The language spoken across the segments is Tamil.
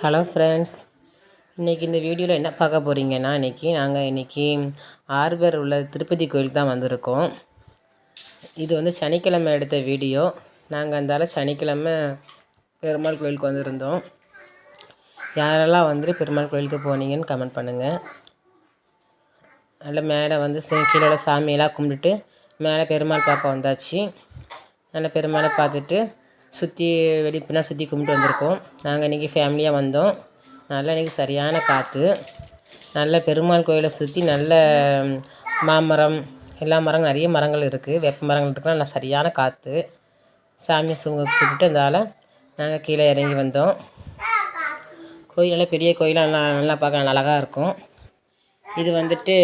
ஹலோ ஃப்ரெண்ட்ஸ் இன்றைக்கி இந்த வீடியோவில் என்ன பார்க்க போகிறீங்கன்னா இன்றைக்கி நாங்கள் இன்றைக்கி ஆர்பர் உள்ள திருப்பதி கோயிலுக்கு தான் வந்திருக்கோம். இது வந்து சனிக்கிழமை எடுத்த வீடியோ. நாங்கள் அந்தால சனிக்கிழமை பெருமாள் கோயிலுக்கு வந்திருந்தோம். யாரெல்லாம் வந்துட்டு பெருமாள் கோயிலுக்கு போனீங்கன்னு கமெண்ட் பண்ணுங்கள் நல்ல மேலே வந்து கீழே உள்ள சாமியெல்லாம் கும்பிட்டுட்டு மேலே பெருமாள் பார்க்க வந்தாச்சு. நல்ல பெருமாளை பார்த்துட்டு சுற்றி வெளிப்பினா சுற்றி கும்பிட்டு வந்திருக்கோம். நாங்கள் இன்றைக்கி ஃபேமிலியாக வந்தோம். நல்லா இன்றைக்கி சரியான காற்று நல்ல பெருமாள் கோயிலை சுற்றி நல்ல மாமரம் எல்லா மரம் நிறைய மரங்கள் இருக்குது வேப்ப மரங்கள் இருக்குன்னா நல்லா சரியான காற்று சாமியை சுங்க கும்பிட்டு அந்தால நாங்கள் கீழே இறங்கி வந்தோம். கோயில் நல்லா பெரிய கோயிலாக நல்லா நல்லா பார்க்க அழகாக இருக்கும். இது வந்துட்டு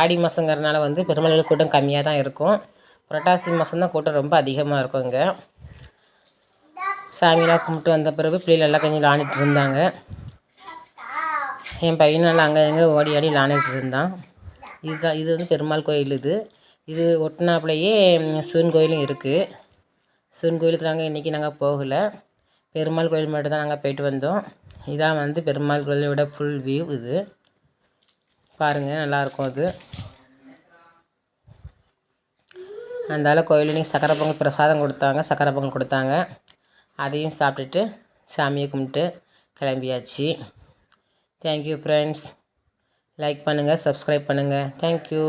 ஆடி மாதங்கிறனால வந்து பெருமாள் கூட்டம் கம்மியாக தான் இருக்கும். புரட்டாசி மாதம் தான் கூட்டம் ரொம்ப அதிகமாக இருக்கும் இங்கே. சாமியெல்லாம் கும்பிட்டு வந்த பிறகு பிள்ளைகள் எல்லாம் கொஞ்சம் விளாண்டுட்டு இருந்தாங்க. என் பையனும் நல்லா அங்கே எங்கே ஓடி ஆடி விளாண்டுட்டு இருந்தான். இதுதான் இது வந்து பெருமாள் கோயில் இது. இது ஒட்டினாப்புலையே சிவன் கோயிலும் இருக்குது சிவன் கோயிலுக்கு நாங்கள் இன்றைக்கி நாங்கள் போகலை. பெருமாள் கோயில் மட்டும் தான் நாங்கள் போயிட்டு வந்தோம். இதான் வந்து பெருமாள் கோயிலோட ஃபுல் வியூ இது. பாருங்கள் நல்லாயிருக்கும் அது. அந்தால கோயிலில் சக்கரை பொங்கல் பிரசாதம் கொடுத்தாங்க சக்கரை பொங்கல் கொடுத்தாங்க. அதையும் சாப்பிட்டுட்டு சாமியை கும்பிட்டு கிளம்பியாச்சு. தேங்க்யூ ஃப்ரெண்ட்ஸ் லைக் பண்ணுங்கள் சப்ஸ்கிரைப் பண்ணுங்கள் தேங்க்யூ